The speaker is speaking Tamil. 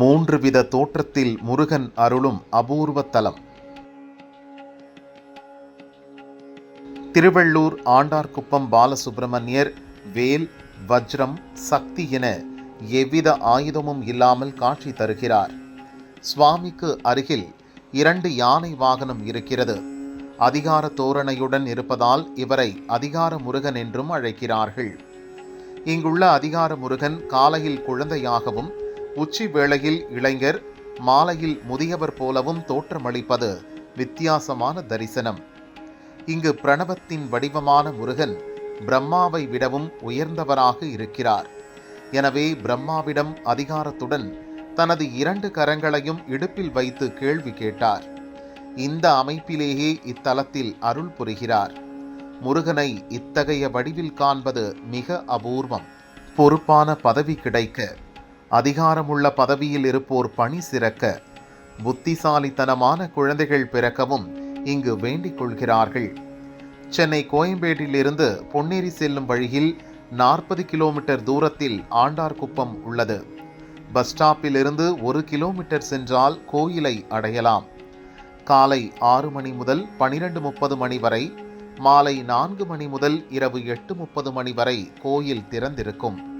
மூன்று வித தோற்றத்தில் முருகன் அருளும் அபூர்வ தலம் திருவள்ளூர் ஆண்டார்குப்பம் பாலசுப்பிரமணியர் வேல் வஜ்ரம் சக்தி என எவ்வித ஆயுதமும் இல்லாமல் காட்சி தருகிறார். சுவாமிக்கு அருகில் இரண்டு யானை வாகனம் இருக்கிறது. அதிகார தோரணையுடன் இருப்பதால் இவரை அதிகார முருகன் என்றும் அழைக்கிறார்கள். இங்குள்ள அதிகார முருகன் காலையில் குழந்தையாகவும் உச்சி வேளையில் இளைஞர் மாலையில் முதியவர் போலவும் தோற்றமளிப்பது வித்தியாசமான தரிசனம். இங்கு பிரணவத்தின் வடிவமான முருகன் பிரம்மாவை விடவும் உயர்ந்தவராக இருக்கிறார். எனவே பிரம்மாவிடம் அதிகாரத்துடன் தனது இரண்டு கரங்களையும் இடுப்பில் வைத்து கேள்வி கேட்டார். இந்த அமைப்பிலேயே இத்தலத்தில் அருள் புரிகிறார். முருகனை இத்தகைய வடிவில் காண்பது மிக அபூர்வம். பொறுப்பான பதவி கிடைக்க அதிகாரமுள்ள பதவியில் இருப்போர் பணி சிறக்க புத்திசாலித்தனமான குழந்தைகள் பிறக்கவும் இங்கு வேண்டிக் கொள்கிறார்கள். சென்னை கோயம்பேட்டிலிருந்து பொன்னேரி செல்லும் வழியில் நாற்பது கிலோமீட்டர் தூரத்தில் ஆண்டார்குப்பம் உள்ளது. பஸ் ஸ்டாப்பிலிருந்து ஒரு கிலோமீட்டர் சென்றால் கோயிலை அடையலாம். காலை ஆறு மணி முதல் பனிரெண்டு முப்பது மணி வரை மாலை நான்கு மணி முதல் இரவு எட்டு முப்பது மணி வரை கோயில் திறந்திருக்கும்.